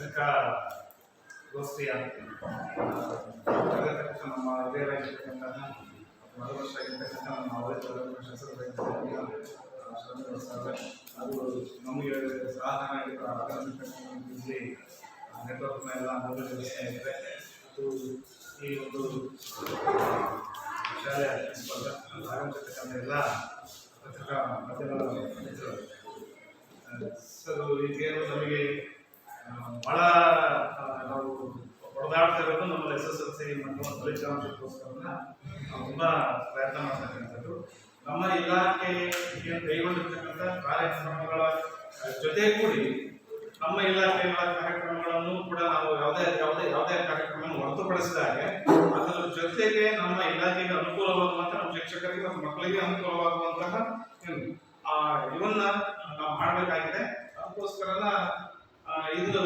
ಪತ್ರಿಕಾಗೋಷ್ಠಿಯ ಜಗತ್ತಕ್ಷ ನಮ್ಮ ಹಿರಿಯರಾಗಿರ್ತಕ್ಕಂತಹ ಮೊದಲ ವರ್ಷ ಆಗಿರ್ತಕ್ಕಂಥ ನಮ್ಮ ಅವೈದ್ಯ ಶಾಸಕರಾಗಿರ್ತಕ್ಕಂಥ ಸರ್ ಅದು ನಮಗೆ ಸಹಾಯ ಇಲ್ಲಿ ನೆಟ್ವರ್ಕ್ನ ಎಲ್ಲ ಅನುಭವಿಸ್ತಾ ಇದೆ ಅದು ಈ ಒಂದು ಶಾಲೆ ಆಗಮಿಸಿರ್ತಕ್ಕಂಥ ಎಲ್ಲ ಪತ್ರಿಕಾ ಮಿತ್ರರು. ಸರ್ ಈಗೇನು ನಮಗೆ ಬಹಳ ನಾವು ಹೊಡೆದಾಡ್ತಾ ಇರೋದು ನಮ್ಮ ಎಸ್ ಎಸ್ ಎಲ್ ಸಿ ಮತ್ತು ಫಲಿತಾಂಶಕ್ಕೋಸ್ಕರ ತುಂಬ ಪ್ರಯತ್ನ ಮಾಡ್ತಕ್ಕಂಥದ್ದು. ನಮ್ಮ ಇಲಾಖೆ ಏನು ಕೈಗೊಂಡಿರ್ತಕ್ಕಂಥ ಕಾರ್ಯಕ್ರಮಗಳ ಜೊತೆ ಕೂಡಿ ನಮ್ಮ ಇಲಾಖೆಗಳ ಕಾರ್ಯಕ್ರಮಗಳನ್ನು ಕೂಡ ನಾವು ಯಾವುದೇ ಯಾವುದೇ ಯಾವುದೇ ಕಾರ್ಯಕ್ರಮವನ್ನು ಹೊರತುಪಡಿಸಿದಾಗ ಅದರ ಜೊತೆಗೆ ನಮ್ಮ ಇಲಾಖೆಗೆ ಅನುಕೂಲವಾಗುವಂಥ ನಮ್ಮ ಶಿಕ್ಷಕರಿಗೆ ಮತ್ತು ಮಕ್ಕಳಿಗೆ ಅನುಕೂಲವಾಗುವಂತಹ ಇವನ್ನ ನಾವು ಮಾಡಬೇಕಾಗಿದೆ. ಅದಕ್ಕೋಸ್ಕರ ಇದು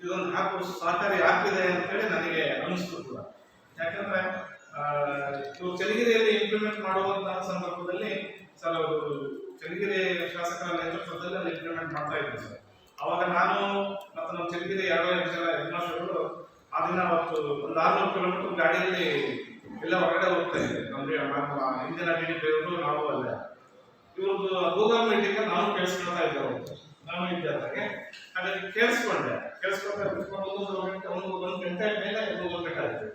ಇದೊಂದು ಆ್ಯಪ್ ಸಹಕಾರಿ ಆಗ್ತಿದೆ ಅಂತೇಳಿ ನನಗೆ ಅನಿಸ್ತು ಕೂಡ ಯಾಕಂದ್ರೆ ಆ, ಇವ್ರು ಚನ್ನಗಿರಿಯಲ್ಲಿ ಇಂಪ್ಲಿಮೆಂಟ್ ಮಾಡುವಂತಹ ಸಂದರ್ಭದಲ್ಲಿ ಸರ್ ಅವರು ಚನ್ನಗಿರಿ ಶಾಸಕರ ನೇತೃತ್ವದಲ್ಲಿ ಅಲ್ಲಿ ಇಂಪ್ಲಿಮೆಂಟ್ ಮಾಡ್ತಾ ಇದ್ರು ಸರ್ ಅವಾಗ ನಾನು ಮತ್ತು ನಮ್ಮ ಚನ್ನಗಿರಿ ಎರಡು ಜನ ಹೆಡ್ಮಾಸ್ಟರ್ಗಳು ಆ ದಿನ ಅವತ್ತು ಒಂದು ಆರ್ನೂರು ಕಿಲೋಮೀಟರ್ ಗಾಡಿಯಲ್ಲಿ ಎಲ್ಲ ಹೊರಗಡೆ ಹೋಗ್ತಾ ನಮಗೆ ನಮ್ಮ ಹಿಂದಿನ ಬೇರೆ ನಾವು ಅಲ್ಲ. ಇವ್ರದ್ದು ಗೂಗಲ್ ಮೀಟಿಂಗ್ ನಾನು ಕೇಳಿಸ್ಕೊಳ್ತಾ ಇದ್ದೆ ಅವತ್ತು ನಾನು ಇದ್ದಾಗೆ ಹಾಗಾಗಿ ಕೇಳಿಸ್ಕೊಂಡೆ. ಕೇಳಿಸ್ಕೊಳ್ತಾ ಒಂದು ಒಂದು ಗಂಟೆ ಮೇಲೆ ಹೋಗ್ಬೇಕಾಯ್ತು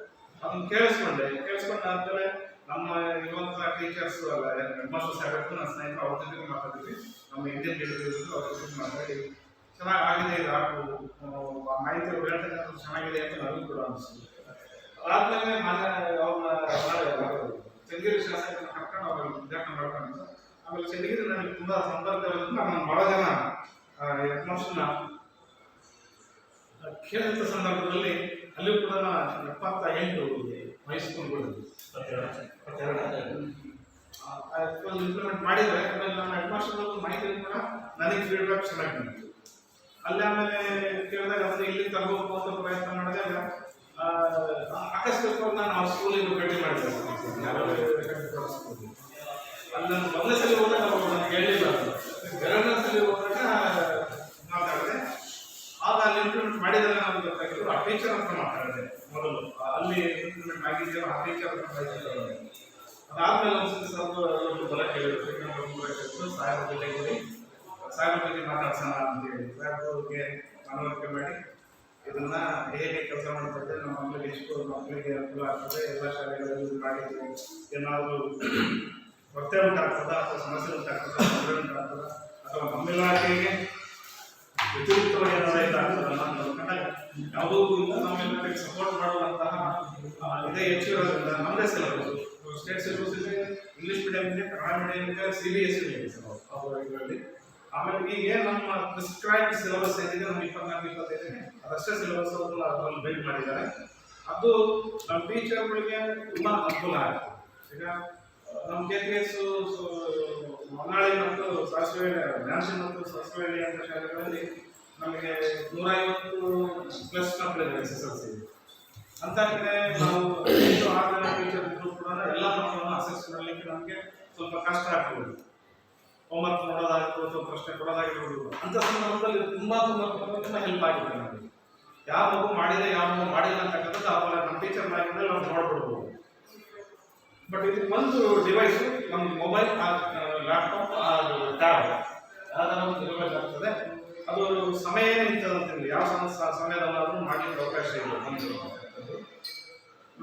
ಅದನ್ನ ಕೇಳಿಸ್ಕೊಂಡೆ. ಕೇಳಿಸ್ಕೊಂಡ ಆದ್ಮೇಲೆ ನಮ್ಮ ಇವತ್ತ ಟೀಚರ್ಸ್ ಅಲ್ಲ ಹೆಡ್ಮಾಸ್ಟರ್ಸ್ ಆಗಬೇಕು. ನನ್ನ ಸ್ನೇಹಿತರು ಅವ್ರ ಜೊತೆ ಮಾತಾಡ್ತೀವಿ ನಮ್ಮ ಇಂಡಿಯನ್ ಟೀಚರ್ಸ್ ಅವ್ರ ಜೊತೆ ಮಾತಾಡಿ. ಚೆನ್ನಾಗಿ ಆಗಿದೆ ಇದು ಮಾಹಿತಿ ಹೇಳ್ತಕ್ಕಂಥ ಚೆನ್ನಾಗಿದೆ ಅಂತ ನನಗೂ ಕೂಡ ಅನಿಸ್ತು. ಅದಾದ್ಮೇಲೆ ಮಾನ್ಯ ಅವ್ರನ್ನ ಚಂದ್ರಗಿರಿ ಶಾಸಕರನ್ನ ಕರ್ಕೊಂಡು ಅವ್ರ ಉದ್ಘಾಟನೆ ಮಾಡ್ಕೊಂಡು ಆಮೇಲೆ ಚಂದ್ರಗಿರಿ ನನಗೆ ತುಂಬಾ ಸಂಪರ್ಕ ಇರೋದ್ರಿಂದ ನಾನು ಬಹಳ ಜನ ಹೆಡ್ಮಾಸ್ಟರ್ನ ಕೇಳಿದ ಸಂದರ್ಭದಲ್ಲಿ ಅಲ್ಲಿ ಕೂಡ ನಾನು ಎಪ್ಪತ್ತ ಎಂಟು ವಹಿಸ್ಕೊಂಡು ಇಂಪ್ಲಿಮೆಂಟ್ ಮಾಡಿದ್ರೆ, ಆಮೇಲೆ ನಮ್ಮ ಹೆಡ್ಮಾಸ್ಟರ್ ಮಾಹಿತಿ ಕೂಡ ನನಗೆ ಫೀಡ್ಬ್ಯಾಕ್ ಚೆನ್ನಾಗಿ ಬಂತು. ಅಲ್ಲಿ ಆಮೇಲೆ ಕೇಳಿದಾಗ ಅದನ್ನ ಇಲ್ಲಿ ತಗೋಬೇಕು ಅಂತ ಪ್ರಯತ್ನ ಮಾಡಿದಾಗ ಅಕಸ್ಮಾತ್ ನಾನು ಆ ಸ್ಕೂಲಿಗೆ ಭೇಟಿ ಮಾಡಿದೆ ಅಲ್ಲಿ ನಾನು ಮೊದಲನೇ ಸಲ ಹೋದಾಗ ನಾನು ನನಗೆ ಹೇಳಿಲ್ಲ ಎರಡನೇ ಸಲ ಹೋದಾಗ ಮಾತಾಡಿದೆ. ಆಗ ಅಲ್ಲಿ ಇಂಪ್ಲಿಮೆಂಟ್ ಮಾಡಿದ್ರೆ ನಾನು ಗೊತ್ತಾಗಿತ್ತು ಆ ಟೀಚರ್ ಹತ್ರ ಮಾತಾಡಿದೆ ಮೊದಲು. ಅಲ್ಲಿ ಇಂಪ್ಲಿಮೆಂಟ್ ಆಗಿದೆಯಲ್ಲ ಆ ಟೀಚರ್ ಹತ್ರ ಮಾತಾಡಿದೆ ಅದಾದ್ಮೇಲೆ ಒಂದ್ಸತಿ ಸ್ವಲ್ಪ ಒಂದು ಬಲ ಕೇಳಿದ್ರು. ಕೇಳಿದ್ರು ಸಾಹೇಬ್ ಜೊತೆ ಕೂಡಿ ಸಾಹೇಬ್ ಬಗ್ಗೆ ಮಾತಾಡ್ಸೋಣ ಅಂತ ಹೇಳಿ ಸಾಹೇಬ್ಗೆ ಮನವರಿಕೆ ಮಾಡಿ ಇದನ್ನ ಹೇಗೆ ಕೆಲಸ ಮಾಡ್ತದೆ ನಮ್ಮ ಮಕ್ಕಳಿಗೆ ಎಷ್ಟು ಮಕ್ಕಳಿಗೆ ಅನುಕೂಲ ಆಗ್ತದೆ, ಎಲ್ಲ ಶಾಲೆಗಳಲ್ಲಿ ಇದು ಏನಾದರೂ ಕೊರತೆ ಉಂಟಾಗ್ತದ ಅಥವಾ ಸಮಸ್ಯೆ ಉಂಟಾಗ್ತದ ತೊಂದರೆ ಉಂಟಾಗ್ತದ ಅಥವಾ ನಮ್ಮ ಇಲಾಖೆಗೆ ವ್ಯತಿರಿಕ್ತವಾಗಿ ಏನಾದ್ರು ಯಾವುದೂ ನಮ್ಮ ಇಲಾಖೆಗೆ ಸಪೋರ್ಟ್ ಮಾಡುವಂತಹ ಇದೇ ಹೆಚ್ಚು ಇರೋದ್ರಿಂದ ನಮ್ಮದೇ ಸಿಲಬಸ್ ಸ್ಟೇಟ್ ಸಿಲಬಸ್ ಇದೆ ಇಂಗ್ಲಿಷ್ ಮೀಡಿಯಂ ಇದೆ, ಕನ್ನಡ ಮೀಡಿಯಂ ಇದೆ ಸಿ ಬಿ ಎಸ್ ಇದೆ ಸರ್ ಅವ್ರ ಇದರಲ್ಲಿ ಆಮೇಲೆ ಈಗ ನಮ್ಮ ಪ್ರಿಸ್ಕ್ರೈಬ್ ಸಿಲೆಬಸ್ ಏನಿದೆ, ನಮ್ಮ ಇಪ್ಪತ್ನಾಲ್ಕು ಇಪ್ಪತ್ತೈದಕ್ಕೆ ಅದಷ್ಟೇ ಸಿಲೆಬಸ್ ಅದರಲ್ಲಿ ಬಿಲ್ಡ್ ಮಾಡಿದ್ದಾರೆ. ಅದು ನಮ್ಮ ಟೀಚರ್ಗಳಿಗೆ ತುಂಬಾ ಅನುಕೂಲ ಆಗುತ್ತೆ. ಈಗ ನಮ್ಮ ಕೆ ಪಿ ಎಸ್ ಹೊನ್ನಾಳಿ ಮತ್ತು ಸಾಸಿವೆ ನ್ಯಾನ್ಸಿ ಮತ್ತು ಸಾಸಿವೆ ಅಂತ ಶಾಲೆಗಳಲ್ಲಿ ನಮಗೆ ನೂರೈವತ್ತು ಪ್ಲಸ್ ಮಕ್ಕಳಿದೆ ಎಸ್ ಎಸ್ ಎಲ್ ಸಿ ಅಂತ ಕಡೆ ನಾವು ಆರು ಜನ ಟೀಚರ್ ಕೂಡ ಎಲ್ಲ ಮಕ್ಕಳನ್ನು ಅಸೆಸ್ ಮಾಡಲಿಕ್ಕೆ ನಮಗೆ ಸ್ವಲ್ಪ ಕಷ್ಟ ಆಗ್ತದೆ. ಹೋಮ್ವರ್ಕ್ ನೋಡೋದಾಗಿರ್ಬೋದು ಅಥವಾ ಪ್ರಶ್ನೆ ಕೊಡೋದಾಗಿರ್ಬೋದು, ಅಂತ ಸಂದರ್ಭದಲ್ಲಿ ತುಂಬಾ ತುಂಬಾ ತುಂಬ ಹೆಲ್ಪ್ ಆಗಿದೆ ನಮಗೆ. ಯಾವ ಮಗು ಮಾಡಿದೆ ಯಾವ ಮಗು ಮಾಡಿಲ್ಲ ಅಂತಕ್ಕಂಥದ್ದು ಅವಾಗ ನಮ್ಮ ಟೀಚರ್ ಆಗಿದ್ದರೆ ನಾವು ನೋಡ್ಬಿಡ್ಬೋದು. ಬಟ್ ಇದು ಒಂದು ಡಿವೈಸ್ ನಮ್ಮ ಮೊಬೈಲ್ ಲ್ಯಾಪ್ಟಾಪ್ ಟ್ಯಾಬ್ ಯಾವ್ದಾರ ಒಂದು ಡಿವೈಸ್ ಆಗ್ತದೆ. ಅದು ಸಮಯ ನಿಂತದಂತಿಲ್ಲ ಯಾವ ಸಮಯದಲ್ಲಾದ್ರೂ ಮಾಡಲಿಕ್ಕೆ ಅವಕಾಶ ಇಲ್ಲ. ಅಂತ.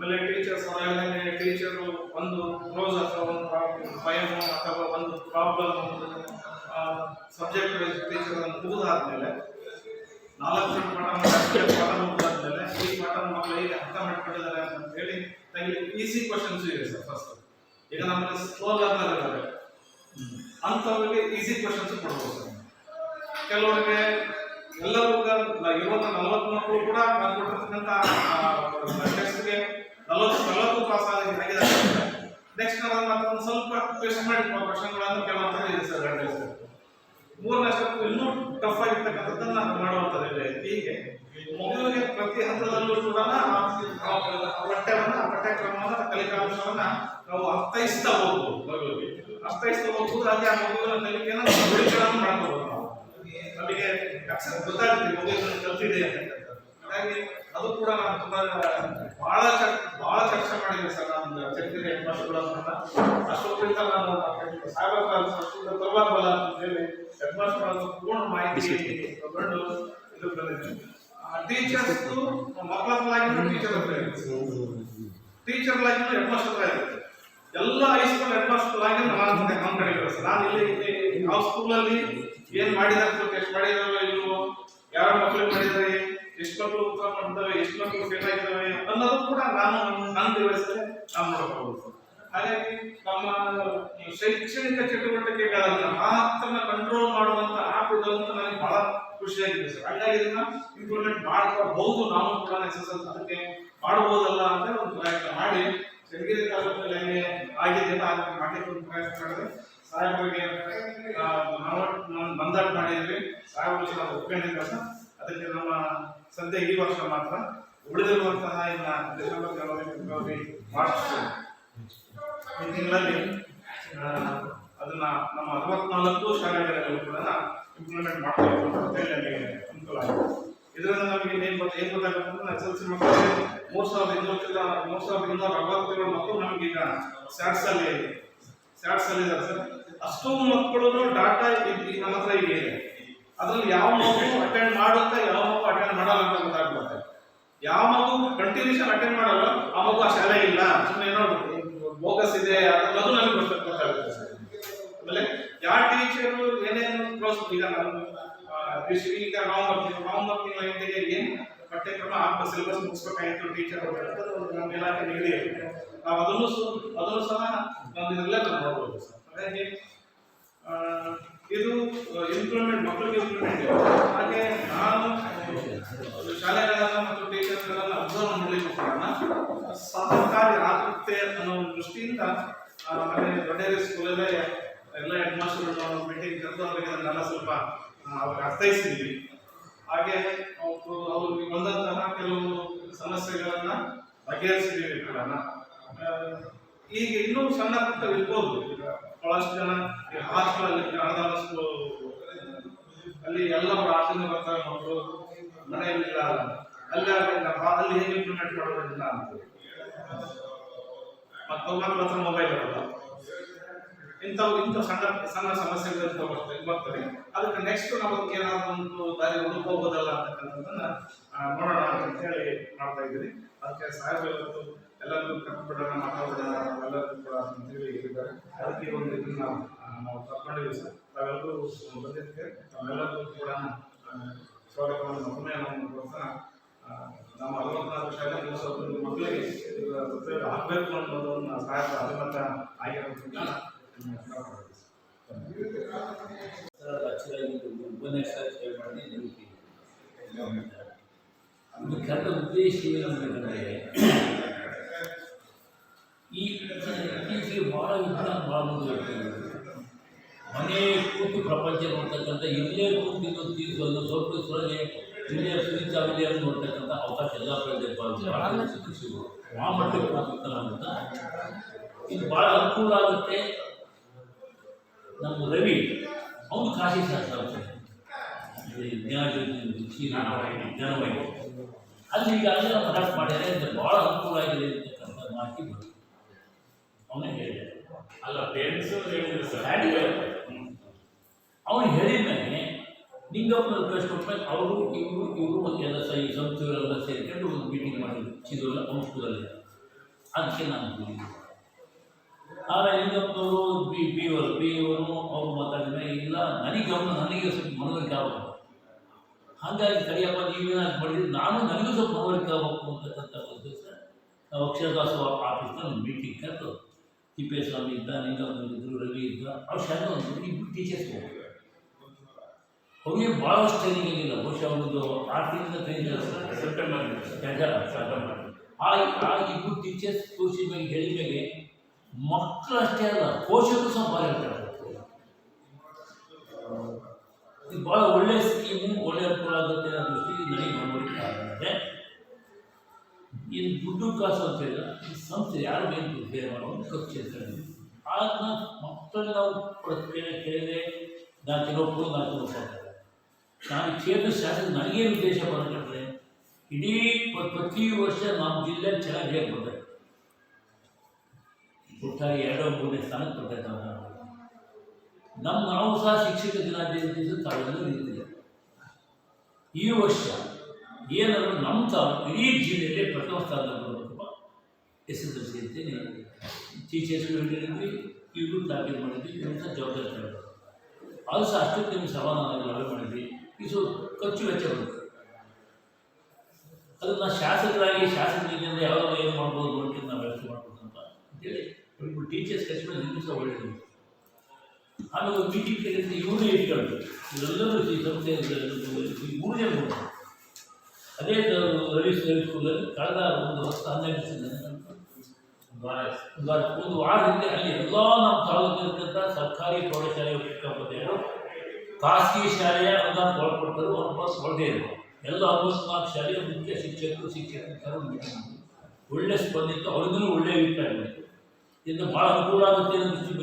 ಆಮೇಲೆ ಟೀಚರ್ಸ್ ಸಮಯದಲ್ಲಿ ಟೀಚರು ಒಂದು ಕ್ಲೋಸ್ ಅಥವಾ ಒಂದು ಭಯಮು ಅಥವಾ ಒಂದು ಪ್ರಾಬ್ಲಮ್ ಸಬ್ಜೆಕ್ಟ್ ವೈಸ್ ಟೀಚರ್ ಮುಗಿದಾದ್ಮೇಲೆ ನಾಲ್ಕು ಪಾಠ ಪಾಠ ಮುಗಿದಾದ್ಮೇಲೆ ಈ ಪಾಠ ಮಕ್ಕಳು ಹೇಗೆ ಅರ್ಥ ಮಾಡ್ಕೊಂಡಿದ್ದಾರೆ ಅಂತ ಹೇಳಿ ನನಗೆ ಈಸಿ ಕ್ವಶನ್ಸ್ ಇದೆ ಸರ್ ಫಸ್ಟ್ ಈಗ ನಮ್ಮಲ್ಲಿ ಸ್ಲೋ ಲರ್ನರ್ ಇದ್ದಾರೆ. ಅಂಥವ್ರಿಗೆ ಈಸಿ ಕ್ವಶನ್ಸ್ ಕೊಡ್ಬೋದು ಸರ್. ಕೆಲವರಿಗೆ ಎಲ್ಲರೂ ಕೂಡ ನ- ಇರುವಂತ ನಲವತ್ತು ಮಕ್ಕಳು ಕೂಡ ಬಂದ್ಬಿಟ್ಟಿರ್ತಕ್ಕಂಥ ಟೆಸ್ಟ್ಗೆ ನಲವತ್ತು ನಲವತ್ತು ಪಾಸ್ ಆಗಿದೆ. ನೆಕ್ಸ್ಟ್ ನಾವು ಮತ್ತೊಂದು ಸ್ವಲ್ಪ ಟೆಸ್ಟ್ ಮಾಡಿ ಪ್ರಶ್ನೆಗಳನ್ನು ಕೆಲವೊಂದು ಇದೆ ಸರ್ ಗಂಟೆ ಸರ್. ಮೂರನೇ ಸ್ಟೆಪ್ ಇನ್ನೂ ಟಫ್ ಆಗಿರ್ತಕ್ಕಂಥದ್ದನ್ನ ಮಾಡುವಂಥದ್ದು ಇದೆ. ಹೀಗೆ, ಮಗುವಿಗೆ ಪ್ರತಿ ಹಂತದಲ್ಲೂ ಕೂಡ ಪಠ್ಯವನ್ನು ಪಠ್ಯಕ್ರಮವನ್ನು, ಕಲಿಕಾಂಶವನ್ನ ನಾವು ಅರ್ಥೈಸ್ತಾ ಹೋಗ್ಬೋದು ಮಗುವಿಗೆ. ಅರ್ಥೈಸ್ತಾ ಹೋಗ್ಬೋದು, ಹಾಗೆ ಆ ಮಗುವಿನ ಕಲಿಕೆಯನ್ನು ಮಾಡ್ಕೋಬಹುದು ನಾವು. ನಮಗೆ ಗೊತ್ತಾಗುತ್ತೆ ಮಗು ಇದನ್ನ ಕಲ್ತಿದೆ ಅಂತಕ್ಕಂಥದ್ದು ಹಾಗಾಗಿ ಅದು ಕೂಡ ನಾನು ತುಂಬಾ ಬಹಳ ಬಹಳ ಚರ್ಚೆ ಮಾಡಿದೆ ಸರ್ ನಾನು ಚರ್ಚೆ ಹೆಡ್ ಮಾಸ್ಟರ್ಗಳನ್ನ ಅಷ್ಟೊತ್ತಿಂದ ನಾನು ಸಾಗರ ಅಷ್ಟೊಂದು ತರಬಾರ್ದಲ್ಲ ಅಂತ ಹೇಳಿ ಹೆಡ್ಮಾಸ್ಟರ್ ಅಂತ ಪೂರ್ಣ ಮಾಹಿತಿ ತಗೊಂಡು ಇದು ಬಂದಿದೆ. ಟೀಚರ್ಸ್ ಮಕ್ಕಳ ಹತ್ರಲಾಗಿನೂ ಟೀಚರ್ ಹತ್ರ ಟೀಚರ್ ಲಾಗಿನೂ ಹೆಡ್ಮಾಸ್ಟರ್ ಆಗಿರುತ್ತೆ ಎಲ್ಲ ಹೈಸ್ಕೂಲ್ ಹೆಡ್ಮಾಸ್ಟರ್ ಆಗಿ ನಾನು ನಮ್ಮ ಕಡೆ ಸರ್. ನಾನು ಇಲ್ಲಿ ಯಾವ ಸ್ಕೂಲಲ್ಲಿ ಏನ್ ಮಾಡಿದಾರೆ ಟೆಸ್ಟ್ ಮಾಡಿದಾರೋ ಇಲ್ವೋ ಯಾವ ಎಷ್ಟು ಮಕ್ಕಳು ಮಾಡ್ತಾರೆ, ಎಷ್ಟು ಮಕ್ಕಳು ಫೇಲ್ ಅನ್ನೋದು ಕೂಡ ನಾನು ನನ್ನ ನಿರ್ವಹಿಸಿದ್ರೆ ನಾವು ನೋಡಬಹುದು ಹಾಗಾಗಿ ನಮ್ಮ ಶೈಕ್ಷಣಿಕ ಚಟುವಟಿಕೆಗಳನ್ನ ಮಾತ್ರ ಕಂಟ್ರೋಲ್ ಮಾಡುವಂತ ಆಪ್ ಇದು ನನಗೆ ಬಹಳ ಖುಷಿಯಾಗಿದೆ ಸರ್. ಹಾಗಾಗಿ ಇದನ್ನ ಇಂಪ್ಲಿಮೆಂಟ್ ಮಾಡ್ಕೋಬಹುದು ನಾವು ಕೂಡ ಎಕ್ಸಸೈಸ್ ಅದಕ್ಕೆ ಮಾಡಬಹುದಲ್ಲ ಅಂತ ಒಂದು ಪ್ರಯತ್ನ ಮಾಡಿ. ಚನ್ನಗಿರಿ ಕಾಲದಲ್ಲಿ ಹೆಂಗೆ ಆಗಿದೆ ಮಾಡಲಿಕ್ಕೆ ಒಂದು ಪ್ರಯತ್ನ ಮಾಡಿದೆ ಸಾಹೇಬರಿಗೆ ನಾವು ಬಂದಾಟ ಮಾಡಿದ್ವಿ ಸಾಹೇಬರು ಸಹ ಒಪ್ಕೊಂಡಿಲ್ಲ ಸರ್ ಅದಕ್ಕೆ ನಮ್ಮ ಸಂತೆ ಈ ವರ್ಷ ಮಾತ್ರ ಉಳಿದಿರುವಂತಹ ಇಲ್ಲ ಡಿಸೆಂಬರ್ ಜನವರಿ ಫೆಬ್ರವರಿ ಮಾರ್ಚ್ ಈ ತಿಂಗಳಲ್ಲಿ ಅದನ್ನ ನಮ್ಮ ಅರವತ್ನಾಲ್ಕು ಶಾಲೆಗಳಲ್ಲಿ ಕೂಡ ಇಂಪ್ಲಿಮೆಂಟ್ ಮಾಡಬೇಕು ಅಂತ ಹೇಳಿ ನಮಗೆ ಅನುಕೂಲ ಇದರಿಂದ ನಮಗೆ ಏನು ಗೊತ್ತ, ಏನು ಗೊತ್ತಾಗುತ್ತೆ ಎಸ್ ಎಲ್ ಸಿ ಮಕ್ಕಳಿಗೆ ಮೂರ್ ಸಾವಿರದ ಇನ್ನೂರ ಮೂರ್ ಸಾವಿರದ ಇನ್ನೂರ ಅರವತ್ತೇಳು ಮಕ್ಕಳು ನಮಗೀಗ ಈಗ ಸ್ಯಾಟ್ಸ್ ಅಲ್ಲಿ ಸ್ಯಾಟ್ಸ್ ಅಲ್ಲಿ ಇದ್ದಾರೆ ಸರ್. ಅಷ್ಟೊಂದು ಮಕ್ಕಳು ಡಾಟಾ ನಮ್ಮ ಹತ್ರ ಈಗ ಇದೆ. ಅದ್ರಲ್ಲಿ ಯಾವ ಮಗು ಅಟೆಂಡ್ ಮಾಡುತ್ತೆ, ಯಾವ ಮಗು ಅಟೆಂಡ್ ಮಾಡಲ್ಲ ಅಂತ ಗೊತ್ತಾಗ್ಬಿಡುತ್ತೆ. ಯಾವ ಮಗು ಕಂಟಿನ್ಯೂಷನ್ ಅಟೆಂಡ್ ಮಾಡಲ್ಲ, ಆ ಮಗು ಆ ಶಾಲೆ ಇಲ್ಲ. ಸುಮ್ಮನೆ ಏನೋ ಬೋಗಸ್ ಇದೆ ಅದು ನನಗೆ ಗೊತ್ತ, ಗೊತ್ತಾಗುತ್ತೆ ಸರ್. ಆಮೇಲೆ ಯಾವ ಟೀಚರು ಏನೇನು ಕ್ಲೋಸ್ ಈಗ ಈಗ ನವೆಂಬರ್ ತಿಂಗಳು ನವೆಂಬರ್ ತಿಂಗಳ ಎಂಟಿಗೆ ಏನು ಪಠ್ಯಕ್ರಮ ಆ ಸಿಲೆಬಸ್ ಮುಗಿಸ್ಬೇಕಾಗಿತ್ತು ಟೀಚರ್ ನಮ್ಮ ಇಲಾಖೆ ನಿಗದಿ ಇರುತ್ತೆ. ನಾವು ಅದನ್ನು ಅದನ್ನು ಸಹ ನಾವು ಇದರಲ್ಲೇ ನೋಡ್ಬೋದು ಸರ್. ಹಾಗಾಗಿ ಇದು ಇಂಪ್ಲಿಮೆಂಟ್ ಮಕ್ಕಳಿಗೆ ಇಂಪ್ಲಿಮೆಂಟ್ ಹಾಗೆ ನಾನು ಶಾಲೆಗಳ ಶಾಲೆಗಳನ್ನ ಮತ್ತು ಟೀಚರ್ಸ್ಗಳನ್ನ ಅಬ್ಸರ್ವ್ ಮಾಡಲಿಕ್ಕೆ ಕಾರಣ ಸಹಕಾರಿ ಆಗುತ್ತೆ ಅನ್ನೋ ಒಂದು ದೃಷ್ಟಿಯಿಂದ ಆಮೇಲೆ ದೊಡ್ಡೇರಿ ಸ್ಕೂಲಲ್ಲೇ ಎಲ್ಲ ಹೆಡ್ ಮಾಸ್ಟರ್ ಮೀಟಿಂಗ್ ಕರೆದು ಅವರಿಗೆ ಅದನ್ನೆಲ್ಲ ಸ್ವಲ್ಪ ಅವ್ರಿಗೆ ಅರ್ಥೈಸಿದ್ವಿ. ಹಾಗೆ ಅವರು, ಅವ್ರಿಗೆ ಬಂದಂತಹ ಕೆಲವು ಸಮಸ್ಯೆಗಳನ್ನ ಬಗೆಹರಿಸಿದೀವಿ ಕೂಡ ಈಗ ಇನ್ನೂ ಸಣ್ಣ ಪುಟ್ಟ ಇರ್ಬೋದು ಬಹಳಷ್ಟು ಜನ ಹಾಸ್ಟೆಲ್ ಅಲ್ಲಿ ಅನಾಥ ಸ್ಕೂಲ್ ಅಲ್ಲಿ ಎಲ್ಲ ಹಾಸ್ಟೆಲ್ ಬರ್ತಾರೆ ಮಕ್ಕಳು ಮನೆಯಲ್ಲಿ ಇಲ್ಲ. ಅಲ್ಲಿ ಅಲ್ಲಿ ಹೇಗೆ ಇಂಪ್ಲಿಮೆಂಟ್ ಮಾಡೋದಿಲ್ಲ ಅಂತ. ಮತ್ತು ಮಕ್ಕಳ ಹತ್ರ ಮೊಬೈಲ್ ಇರಲ್ಲ ಇಂಥವು, ಇಂಥ ಸಣ್ಣ ಸಣ್ಣ ಸಮಸ್ಯೆಗಳು ಇಂಥವು ಬರ್ತವೆ ಬರ್ತವೆ. ಅದಕ್ಕೆ ನೆಕ್ಸ್ಟ್ ನಮಗೆ ಏನಾದರೂ ಒಂದು ದಾರಿ ಹುಡುಕೋಬೋದಲ್ಲ ಅಂತಕ್ಕಂಥದ್ದನ್ನ ನೋಡೋಣ ಅಂತ ಹೇಳಿ ಮಾಡ್ತಾ ಇದ್ದೀನಿ. ಅದಕ್ಕೆ ಸಾಹೇಬ್ ಇವತ್ತು ಎಲ್ಲರಿಗೂ ಕರ್ಕೊಂಡ್ಬಿಡೋಣ ಮಾತಾಡೋಣ ಎಲ್ಲರಿಗೂ ಕೂಡ ಅಂತ ಹೇಳಿ ಹೇಳಿದ್ದಾರೆ. ಅದಕ್ಕೆ ಒಂದು ಇದನ್ನ ನಾವು ಕರ್ಕೊಂಡಿದ್ದೀವಿ ಸರ್. ತಾವೆಲ್ಲರೂ ಬಂದಿದ್ದಕ್ಕೆ ತಾವೆಲ್ಲರಿಗೂ ಕೂಡ ಸ್ವಾಗತವನ್ನು ಅಭಿನಯವನ್ನು ನಾವು ಪ್ರೋತ್ಸಾಹ ನಮ್ಮ ಅರವತ್ನಾಲ್ಕು ಶಾಲೆ ಮುಗಿಸೋದು ಮಕ್ಕಳಿಗೆ ಆಗ್ಬೇಕು ಉಪಯೋಗ ಆಗಬೇಕು ಅನ್ನೋದನ್ನ ಸಾಹೇಬ ಅಭಿಮತ ಆಗಿರೋದ್ರಿಂದ ಉಪನ್ಯಾಸ ಮಾಡಿ ಕರೆದ ಉದ್ದೇಶ ಏನಂತಂದರೆ ಈ ಇತ್ತೀಚೆಗೆ ಭಾಳ ವಿಜ್ಞಾನ ಭಾಳ ಮುಂದುವರಿತಿದೆ ಮನೆ ಕೂತು ಪ್ರಪಂಚ ನೋಡ್ತಕ್ಕಂಥ, ಇಲ್ಲೇ ಕೂತಿದ್ದು ತೀರ್ಸೋದು ಸ್ವಲ್ಪ ದಿವಸದೊಳಗೆ ಇಲ್ಲೇ ಸುರಿತಾವಿದೆಯನ್ನು ನೋಡ್ತಕ್ಕಂಥ ಅವಕಾಶ ಎಲ್ಲ ಪ್ರದೇಶ ಶಿಕ್ಷಕರು ಆ ಮಟ್ಟಕ್ಕೆ ಅಂತ. ಇದು ಭಾಳ ಅನುಕೂಲ ಆಗುತ್ತೆ. ನಮ್ಮ ರವಿ, ಅವನು ಕಾಶಿ ಶಾಸ್ತ್ರ ಜ್ಞಾನವೈ ಅಲ್ಲಿ ಈಗಾಗಲೇ ಮರಾಠ ಮಾಡಿದರೆ ಭಾಳ ಅನುಕೂಲ ಆಗಿದೆ ಅಂತಕ್ಕಂಥ ಮಾಹಿತಿ ಬಂತು. ಅವನೇ ಹೇಳಿದ್ರು ಅಲ್ಲ ಪೇರೆಂಟ್ಸ್ ಹೇಳಿದ್ರು ಸರ್. ಅವನು ಹೇಳಿದ್ಮೇಲೆ ನಿಂಗಪ್ಪನ ಕಳ್ಸ್ಕೊಟ್ಮೇಲೆ ಅವರು, ಇವರು ಇವರು ಎಲ್ಲ ಸಹ ಈ ಸಂಸ್ಥೆಗಳೆಲ್ಲ ಸೇರಿಕೊಂಡು ಒಂದು ಮೀಟಿಂಗ್ ಮಾಡಿದ್ರು. ಚಿದೂರ ಸ್ಕೂಲಲ್ಲಿ ಅದಕ್ಕೆ ನಾನು ಕೂಡಿದ್ದೆ ಆಮೇಲೆ ನಿಂಗಪ್ಪನವರು ಬಿ ಬಿ ಅವರು ಬಿ ಅವರು ಅವರು ಮಾತಾಡಿದ್ರೆ ಇಲ್ಲ, ನನಗೆ ಗಮನ ನನಗೆ ಸ್ವಲ್ಪ ಮನವರಿಕೆ ಆಗಬೇಕು. ಹಾಗಾಗಿ ಕರಿಯಪ್ಪ ನೀವೇನಾದ್ರು ಮಾಡಿದ್ರೆ ನಾನು ನನಗೂ ಸ್ವಲ್ಪ ಮನವರಿಕೆ ಆಗಬೇಕು ಅಂತಕ್ಕಂಥ ಉದ್ದೇಶ ನಾವು ಅಕ್ಷರದಾಸ ಒಂದು ಮೀಟಿಂಗ್ ಕರೆದು ತಿಪ್ಪೇಸ್ವಾಮಿ ಇದ್ದ ಲಿಂಗಪ್ಪನ ಇದ್ದರು ರವಿ ಇದ್ದ ಅವ್ರು ಶಾಲೆ ಒಂದು ಇಬ್ಬರು ಟೀಚರ್ಸ್ ಹೋಗ್ತಾರೆ. ಅವ್ರಿಗೆ ಭಾಳಷ್ಟು ಟ್ರೈನಿಂಗ್ ಏನಿಲ್ಲ. ಬಹುಶಃ ಒಂದು ಆರು ತಿಂಗಳ ಟ್ರೈನಿಂಗ್ ಸೆಪ್ಟೆಂಬರ್ ಸೆಪ್ಟೆಂಬರ್ ಆ ಆ ಇಬ್ಬರು ಟೀಚರ್ಸ್ ತೋರಿಸಿದ ಮೇಲೆ ಹೇಳಿದ ಮೇಲೆ ಮಕ್ಕಳು ಅಷ್ಟೇ ಅಲ್ಲ, ಪೋಷಕರು ಸಹ ಭಾಳ ಇದು ಭಾಳ ಒಳ್ಳೆಯ ಸ್ಕೀಮು ಒಳ್ಳೆಯ ಅನುಕೂಲ ಆಗುತ್ತೆ ಅನ್ನೋ ದೃಷ್ಟಿಗೆ ನನಗೆ ಆಗುತ್ತೆ ಇನ್ನು ದುಡ್ಡು ಕಾಸು ಅಂತ ಹೇಳಿದ್ರೆ ಈ ಸಂಸ್ಥೆ ಯಾರು ಬೇಕು ಬೇರೆ ಮಾಡೋದು ಖರ್ಚು ಇರ್ತಾರೆ ಆಗ ಮಕ್ಕಳು ನಾವು ಪ್ರತ್ಯೇಕ ಕೇಳಿದೆ ನಾನು ರೂಪಾಯಿ ನಾಲ್ಕು ರೂಪಾಯಿ ನಾನು ಕೇಂದ್ರ ಶಾಸಕ ನನಗೇನು ಉದ್ದೇಶ ಬಂದ್ಕೊಂಡ್ರೆ ಇಡೀ ಪ್ರತಿ ವರ್ಷ ನಮ್ಮ ಜಿಲ್ಲೆ ಚೆನ್ನಾಗಿ ಹೇಗೆ ಬರ್ತಾರೆ ಒಟ್ಟಾಗಿ ಎರಡೋ ಮೂರನೇ ಸ್ಥಾನಕ್ಕೆ ಬರ್ತೈತೆ ಇದ್ದಾವೆ ನಮ್ಮ ನಾವು ಸಹ ಶಿಕ್ಷಕ ದಿನಾಚರಣೆ ತಾವೆಲ್ಲರೂ ಇರ್ತೀವಿ ಈ ವರ್ಷ ಏನಾದರೂ ನಮ್ಮ ತಾಲೂಕು, ಇಡೀ ಜಿಲ್ಲೆಯಲ್ಲಿ ಪ್ರಥಮ ಸ್ಥಾನದಲ್ಲಿ ಬರಬೇಕಪ್ಪ. ಎಸ್ ಎಸ್ ಎಲ್ ಸಿ ಅಂತೇಳಿ ಟೀಚರ್ಸ್ ಹೇಳಿದ್ವಿ, ಇವರು ದಾಖಲೆ ಮಾಡಿದ್ವಿ ಇವಂಥ ಜವಾಬ್ದಾರಿ ತಗೊಂಡು ಅದು ಸಹ ಅಷ್ಟೊತ್ತು ನಿಮ್ಗೆ ಸಮಾಧಾನಗಳು ಮಾಡಿದ್ವಿ. ಇದು ಖರ್ಚು ವೆಚ್ಚ ಬರುತ್ತೆ. ಅದನ್ನು ಶಾಸಕರಾಗಿ ಶಾಸಕರಿಂದ ಯಾವಾಗ ಏನು ಮಾಡ್ಬೋದು ಅಂತ ನಾವು ವ್ಯವಸ್ಥೆ ಮಾಡ್ಬೋದು ಅಂತ ಅಂತೇಳಿ ಇಬ್ಬರು ಟೀಚರ್ಸ್ ಖರ್ಚು ಮೇಲೆ ನಿಮಗೂ ಸಹ ಒಳ್ಳೆಯದು ಆಮೇಲೆ ಕರೆದು ಇವರೇ ಇಟ್ಕೊಂಡು, ಇವರೆಲ್ಲರೂ ಈ ಸಂಸ್ಥೆ ಈ ಮೂರು ಜನ. ಅದೇ ರವಿ ಸ್ಕೂಲಲ್ಲಿ ಕಳೆದ ಒಂದು ವರ್ಷ ಹನ್ನೆರಡು ಒಂದು ಒಂದು ವಾರದಿಂದ ಅಲ್ಲಿ ಎಲ್ಲ ನಮ್ಮ ತಾಲೂಕಿನಂಥ ಸರ್ಕಾರಿ ಪ್ರೌಢಶಾಲೆ ಶಿಕ್ಷಕರು ಖಾಸಗಿ ಶಾಲೆಯ ಅನುದಾನ ಒಳಪಟ್ಟರು ಬಸ್ ಹೊರದೇ ಇರುವ ಎಲ್ಲ ಅರವತ್ನಾಲ್ಕು ಶಾಲೆಯ ಮುಖ್ಯ ಶಿಕ್ಷಕರು ಶಿಕ್ಷಕರು ಒಳ್ಳೆ ಸ್ಪಂದಿತ್ತು. ಅವ್ರಿಗೂ ಒಳ್ಳೆಯ ಅಭಿಪ್ರಾಯ ಇದರಿಂದ ಭಾಳ ಅನುಕೂಲ ಆಗುತ್ತೆ ಅನ್ನೋ ದೃಷ್ಟಿ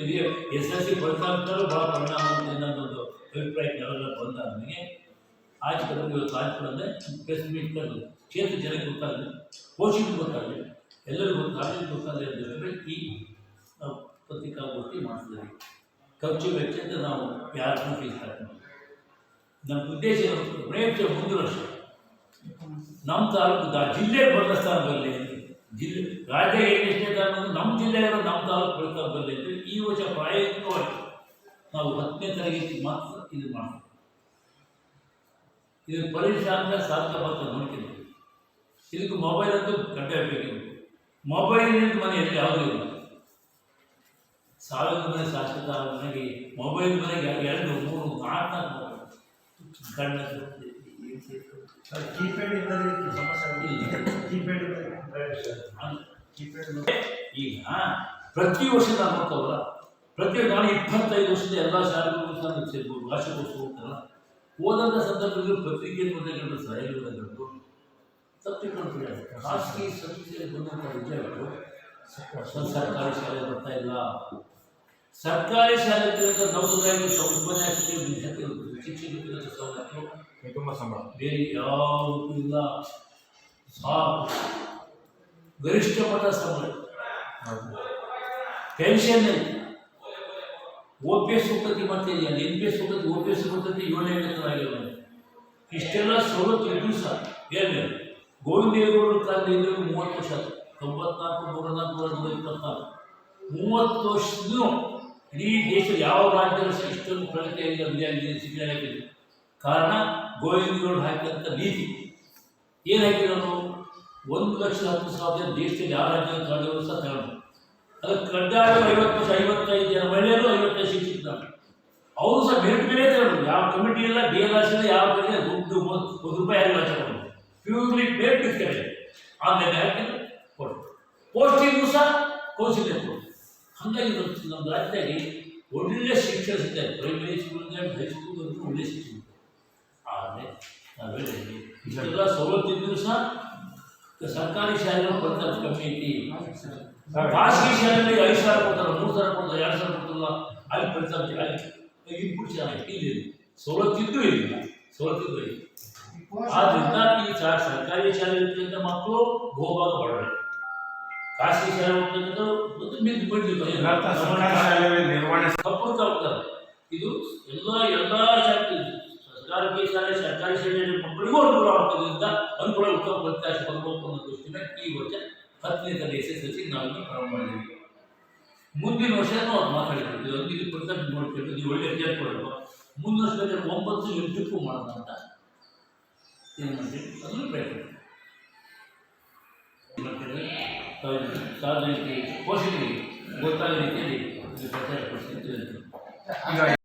ಎಸ್ ಎಲ್ ಸಿ ಫಲಿತಾಂಶಗಳು ಭಾಳ ಪರಿಣಾಮ ಅನ್ನೋದೊಂದು ಬಂದ ನನಗೆ ಆಯ್ತು ಕಡಿಮೆ ಇವತ್ತು ಆಯ್ತು ಕಡೆ ಪ್ರೆಸ್ ಮೀಟ್ ಕರೆದು ಕ್ಷೇತ್ರ ಜನಕ್ಕೆ ಗೊತ್ತಾಗಲಿ ಪೋಷಕರು ಗೊತ್ತಾಗಲಿ ಎಲ್ಲರಿಗೂ ಗೊತ್ತಾಗಲಿ ಗೊತ್ತಾಗಲಿ ಅಂತ ಈ ನಾವು ಪತ್ರಿಕಾಗೋಷ್ಠಿ ಮಾಡ್ತಿದ್ದೀವಿ ಖರ್ಚು ವೆಚ್ಚದ ನಾವು ಯಾರನ್ನೂ ಫೀಸ್ ಹಾಕ್ತೀವಿ. ನಮ್ಮ ಉದ್ದೇಶ? ಪ್ರಯತ್ನ ಮುಂದಿನ ವರ್ಷ. ನಮ್ಮ ತಾಲೂಕು ಜಿಲ್ಲೆ ಬಂದ ಸ್ಥಾನ ಬರಲಿ ಜಿಲ್ಲೆ, ರಾಜ್ಯ ಎಷ್ಟೇ ಸ್ಥಾನ ನಮ್ಮ ಜಿಲ್ಲೆಯವರು ನಮ್ಮ ತಾಲೂಕು ಅಂತ ಈ ವರ್ಷ ಪ್ರಾಯೋಗಿಕವಾಗಿ ನಾವು ಹತ್ತನೇ ತರಗತಿ ಮಾತ್ರ ಇದು ಮಾಡ್ತೀವಿ. ಇದು ಅಂದರೆ ಸಾಧ್ಯ ಪಾತ್ರ ನೋಡ್ತೀನಿ. ಇದಕ್ಕೆ ಮೊಬೈಲ್ ಅಂತೂ ಕಡ್ಡಾಯ ಬೇಕಿದೆ ಮೊಬೈಲ್ ಮನೆಯಲ್ಲಿ ಯಾವುದೂ ಇಲ್ಲ. ಸಾವಿರದ ಮನೆ ಶಾಶ್ವತ ಮನೆಗೆ ಮೊಬೈಲ್ ಮನೆಗೆ ಎರಡು ಮೂರು ನಾಲ್ಕು ನಾಲ್ಕು ಕಣ್ಣ ಕೀಪ್ಯಾಡ್ ಇದ್ದರೆ ಸಮಸ್ಯೆ. ಕೀಪ್ಯಾಡ್ ಕೀಪ್ಯಾಡ್ ಈಗ ಪ್ರತಿ ವರ್ಷ ನಾನು ನೋಡ್ತಾವಲ್ಲ ಪ್ರತಿ ನಾನು ಇಪ್ಪತ್ತೈದು ವರ್ಷದ ಎಲ್ಲ ಶಾಲೆಗಳು ನಾನು ಸೇರ್ಬೋದು ವಾರ್ಷಿಕೋತ್ಸವ ಹೋಗ್ತಾರಲ್ಲ ಹೋದಂಥ ಸಂದರ್ಭದಲ್ಲಿ ಪತ್ರಿಕೆ ಬಂದಗಳು ಸಹಾಯಗಳು ತಪ್ಪಿಕೊಂಡು ಖಾಸಗಿ ಸಂಸ್ಥೆಯಲ್ಲಿ ಬಂದಂಥ ವಿದ್ಯಾರ್ಥಿಗಳು ಸರ್ಕಾರಿ ಶಾಲೆ ಬರ್ತಾ ಇಲ್ಲ. ಸರ್ಕಾರಿ ಶಾಲೆ ನೌಕರಾಗಿ ಉಪನ್ಯಾಸಕ್ಕೆ ವಿದ್ಯಾರ್ಥಿಗಳು ಶಿಕ್ಷಕರು ಸೌಲಭ್ಯ ತುಂಬ ಸಂಬಳ. ಬೇರೆ ಯಾವುದೂ ಇಲ್ಲ. ಸಾಕು. ಗರಿಷ್ಠ ಮಟ್ಟ ಸಂಬಳ. ಪೆನ್ಷನ್ ಓ ಪಿ ಎಸ್ ಉಪತಿ ಮತ್ತೆ ಎನ್ ಪಿ ಎಸ್ ಉಪತಿ ಓ ಪಿ ಎಸ್ ಉಪತಿ ಏಳನೇ ಆಗಿಲ್ಲ ಇಷ್ಟೆಲ್ಲ ಸವಲತ್ತು ಇದ್ದು ಸಹ, ಏನು ಗೋವಿಂದೇಗೌಡರ ಕಾಲದಿಂದ ಮೂವತ್ತು ವರ್ಷ ಆಯ್ತು. ತೊಂಬತ್ನಾಲ್ಕು ನೂರ ನಾಲ್ಕು ನೂರ ಇಪ್ಪತ್ನಾಲ್ಕು. ಮೂವತ್ತು ವರ್ಷದೂ ಇಡೀ ದೇಶದ ಯಾವ ರಾಜ್ಯದ ಇಷ್ಟೊಂದು ಪ್ರಗತಿಯಾಗಿ ಅಭಿವೃದ್ಧಿಯಾಗಿದೆ ಶಿಕ್ಷಣ ಆಗಿದೆ ಕಾರಣ ಗೋವಿಂದಗೌಡರು ಹಾಕಿದಂಥ ನೀತಿ. ಏನು ಹಾಕಿರೋನು ಒಂದು ಲಕ್ಷ ಹತ್ತು ಸಾವಿರ ದೇಶದಲ್ಲಿ ಯಾವ ರಾಜ್ಯದ ತಗೊಂಡವರು ಸಹ ತಗೊಂಡು ಅದಕ್ಕೆ ಕಡ್ಡಾಯ ಐವತ್ತು, ಐವತ್ತೈದು ಜನ ಮಹಿಳೆಯರು ಅವರು ಸಹ ಮೆರಿಟ್ ಮೇಲೆ ತಗೊಂಡು ಯಾವ ಕಮಿಟಿ ಇಲ್ಲ ಡಿ ಎಲ್ ಆರ್ ಯಾವ ಕಡೆ ದುಡ್ಡು ಒಂದು ಒಂದು ರೂಪಾಯಿ ಯಾರಿಲ್ಲ ತಗೊಂಡು ಪ್ಯೂರ್ಲಿ ಮೆರಿಟ್ ಇರ್ತಾರೆ ಆಮೇಲೆ ಹಾಕಿದ್ರು ಕೊಟ್ಟು ಪೋಸ್ಟಿಂಗು ಸಹ ಕೌಶಲ್ಯ ಕೊಟ್ಟು ಹಾಗಾಗಿ ನಮ್ಮ ನಮ್ಮ ರಾಜ್ಯದಲ್ಲಿ ಒಳ್ಳೆ ಶಿಕ್ಷಣ ಸಿಗ್ತಾರೆ ಪ್ರೈಮರಿ ಸ್ಕೂಲಿಂದ ಹೈಸ್ಕೂಲ್ ಅಂತ ಒಳ್ಳೆ ಶಿಕ್ಷಣ ಇದೆ. ಆದರೆ ನಾವೆಲ್ಲ ಇಷ್ಟೆಲ್ಲ ಸವಲತ್ತಿದ್ದರೂ ಸಹ ಸರ್ಕಾರಿ ಶಾಲೆಗಳು ಫಲಿತಾಂಶ ಕಮ್ಮಿ ಐತಿ. ಖಾಸಗಿ ಶಾಲೆಯಲ್ಲಿ ಐದು ಸಾವಿರ ಕೊಡ್ತಾರೆ ಮೂರು ಸಾವಿರ ಕೊಡ್ತಾರೆ ಎರಡು ಸಾವಿರ ಕೊಡ್ತಾರಲ್ಲ ಅಲ್ಲಿ ಫಲಿತಾಂಶ ಅಲ್ಲಿ ಇನ್ಪುಟ್ ಚೆನ್ನಾಗಿ ಇಲ್ಲಿ ಸವಲತ್ತಿದ್ದು ಇಲ್ಲ ಸವಲತ್ತಿದ್ದು ಇಲ್ಲ. ಆದ್ರಿಂದ ಈ ಸರ್ಕಾರಿ ಶಾಲೆ ಇರ್ತಕ್ಕಂಥ ಮಕ್ಕಳು ಗೋವಾಗ ಬಡವರು ಖಾಸಗಿ ಶಾಲೆ ಹೋಗ್ತಕ್ಕಂಥ ಒಂದು ಶಾಲೆಯಲ್ಲಿ ನಿರ್ವಹಣೆ ತಪ್ಪುತ್ತಾ ಇದು ಎಲ್ಲ ಎಲ್ಲ ಶಾಲೆ ಸರ್ಕಾರಿ ಶಾಲೆ ಸರ್ಕಾರಿ ಶಾಲೆಯಲ್ಲಿ ಮಕ್ಕಳಿಗೂ ಅನುಕೂಲ ಆಗ್ತದ್ರಿಂದ ಅನುಕೂಲ ಉತ್ತಮ ಫಲಿತಾಂಶ ಬರಬೇಕು ಅನ್ನೋ ದೃಷ್ಟಿನ ಈ ವರ್ಷ ಹತ್ತನೇ ತಲೆ ಎಸ್ ಎಸ್ ಎಲ್ ಸಿ ನಾವು ಪ್ರಾರಂಭ ಮಾಡಿದ್ದೀವಿ. ಮುಂದಿನ ವರ್ಷನೂ ಅವ್ರು ಮಾತಾಡಿದ್ರು. ಇದೊಂದು ಇದು ಪರ್ಸೆಂಟ್ ನೋಡ್ಕೊಂಡು ನೀವು ಒಳ್ಳೆ ರಿಸಲ್ಟ್ ಕೊಡಬೇಕು ಮುಂದಿನ ವರ್ಷದಲ್ಲಿ ಒಂಬತ್ತು ಎಂಟಕ್ಕೂ ಮಾಡೋಣ ಅಂತ. ಏನು ಅದನ್ನು ಪ್ರಯತ್ನ ಸಾರ್ವಜನಿಕ ಪೋಷಕರಿಗೆ ಗೊತ್ತಾಗಲಿಕ್ಕೆ ಪ್ರಚಾರ ಪಡಿಸಿ